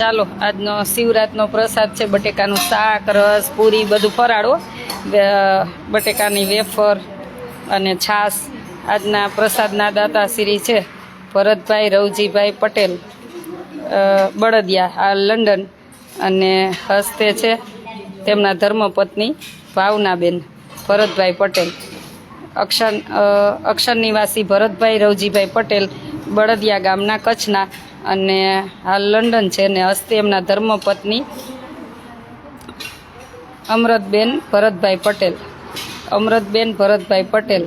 ચાલો, આજનો શિવરાતનો પ્રસાદ છે, બટેકાનું શાક, રસ, પૂરી, બધું ફરાળો બટેકાની વેફર અને છાશ. આજના પ્રસાદના દાતાશ્રી છે, ભરતભાઈ રવજીભાઈ પટેલ બળદિયા, આ લંડન અને હસ્તે છે તેમના ધર્મપત્ની ભાવનાબેન ભરતભાઈ પટેલ. અક્ષર અક્ષર નિવાસી ભરતભાઈ રવજીભાઈ પટેલ બળદિયા ગામના કચ્છના અને હાલ લંડન છે ને હસ્તે એમના ધર્મપત્ની અમરતબેન ભરતભાઈ પટેલ. અમરતબેન ભરતભાઈ પટેલ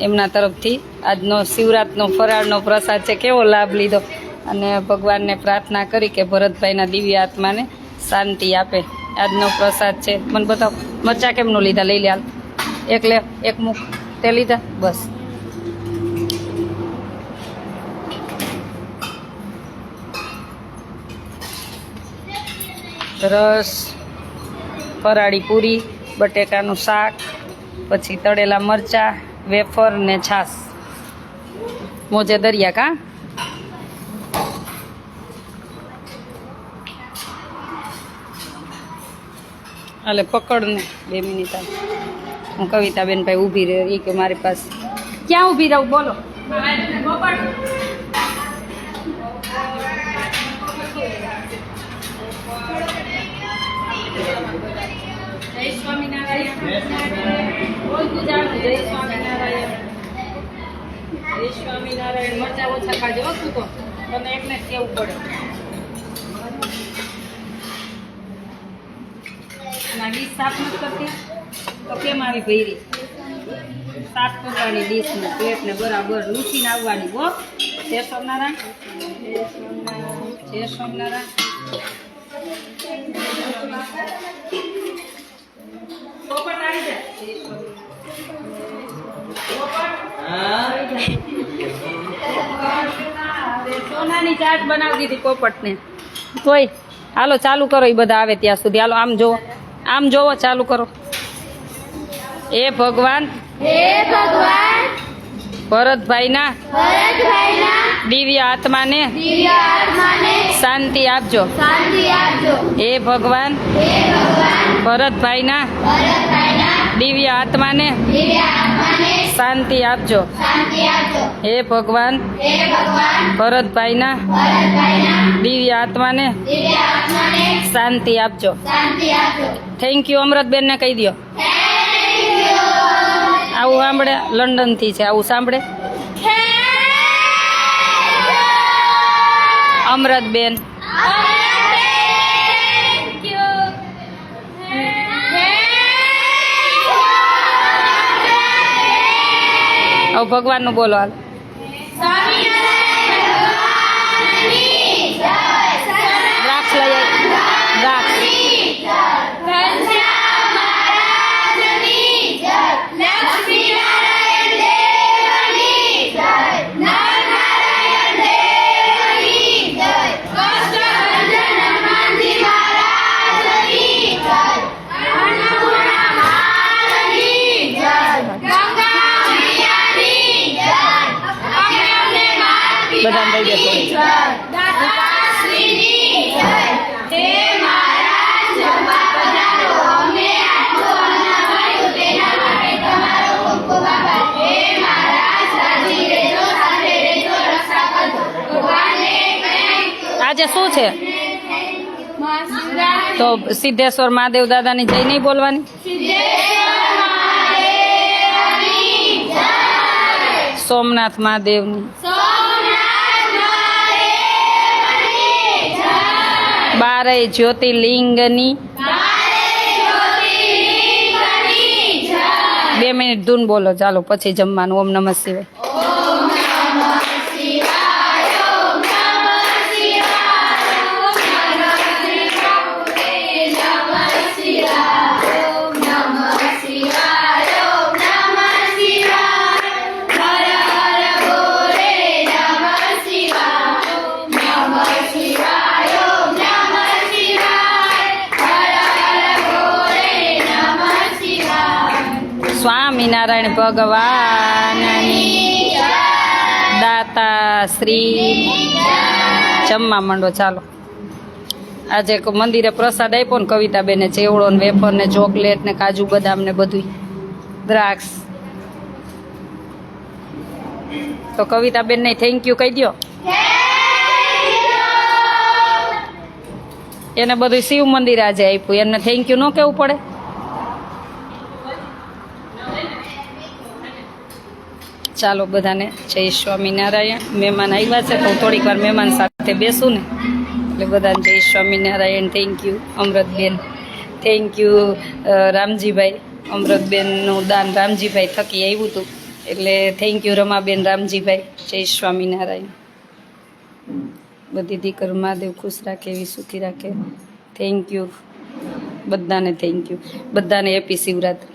એમના તરફથી આજનો શિવરાતનો ફરાળનો પ્રસાદ છે. કેવો લાભ લીધો? અને ભગવાનને પ્રાર્થના કરી કે ભરતભાઈના દિવ્ય આત્માને શાંતિ આપે. આજનો પ્રસાદ છે. મને બતાવ, મરચા કેમનું લીધા? લઈ લે એક લે, એક મુખ તે લીધા? બસ. રસ, ફરાળી પૂરી, બટેકાનું શાક, પછી તળેલા મરચા, વેફર ને છાશ. મોજે દરિયા કા? હાલે પકડ ને બે મિનિટ. હું કવિતાબેન ભાઈ ઊભી રહી કે મારી પાસે. ક્યાં ઊભી રહું, બોલો. જય સ્વામિનારાયણ જય સ્વામિનારાયણ મરચા ઓછા ખાજો, હો તો તને એકને કેવું પડે? ના, ડીશ સાફ કરતી? તો કેમ આવી ભૈરી? સાફ કરવાની ડીશ ને પ્લેટ ને બરાબર લૂસીને આવવાની, હો. જય સ્વામિનારાયણ. જય સ્વામિનારાયણ. પોપટ સોનાની ચાટ બનાવી દીધી પોપટને. તોય હાલો ચાલુ કરો એ બધા આવે ત્યાં સુધી. હાલો આમ જોવો. આમ જોવો ચાલુ કરો. એ ભગવાન. હે ભગવાન. ભરતભાઈના. ભરતભાઈના. દિવ્ય આત્માને. દિવ્ય આત્માને. શાંતિ આપજો. શાંતિ આપજો. હે ભગવાન. હે ભગવાન. ભરતભાઈના. ભરતભાઈના. દિવ્ય આત્માને શાંતિ આપજો. હે ભગવાન ભરતભાઈના દિવ્ય આત્માને શાંતિ આપજો. થેન્ક યુ અમરતબેનને કહી દો આવું સાંભળે લંડનથી છે આવું સાંભળે. અમરતબેન ભગવાનનું બોલો હાલ. બધાને દઈ દે આજે શું છે? તો સિદ્ધેશ્વર મહાદેવ દાદાની જય નહીં બોલવાની? સોમનાથ મહાદેવની. બારય જ્યોતિર્લિંગની બે મિનિટ ધૂન બોલો ચાલો પછી જમવાનું. ઓમ નમઃ શિવાય. સ્વામિનારાયણ ભગવાનની દાતા શ્રી જમવા માંડો, ચાલો. આજે મંદિરે પ્રસાદ આપ્યો ને કવિતાબેને ચેવડો ને વેફર ને ચોકલેટ ને કાજુ બદામ ને બધું દ્રાક્ષ. તો કવિતાબેન ને થેન્ક યુ કહી દો એને બધું શિવ મંદિર આજે આપ્યું. એમને થેન્ક યુ ન કેવું પડે. ચાલો બધાને જય સ્વામિનારાયણ. મહેમાન આવ્યા છે તો થોડીક વાર મહેમાન સાથે બેસું ને. એટલે બધાને જય Swaminarayan. Thank you Amrutben. Thank you Ramjibhai. અમૃતબેનનું દાન રામજીભાઈ થકી આવ્યું હતું. એટલે થેન્ક યુ રમાબેન રામજીભાઈ. જય સ્વામિનારાયણ. બધી દીકરી મહાદેવ ખુશ રાખે એવી સુખી રાખે. થેન્ક યુ બધાને થેન્ક યુ બધાને હેપી શિવરાત્રી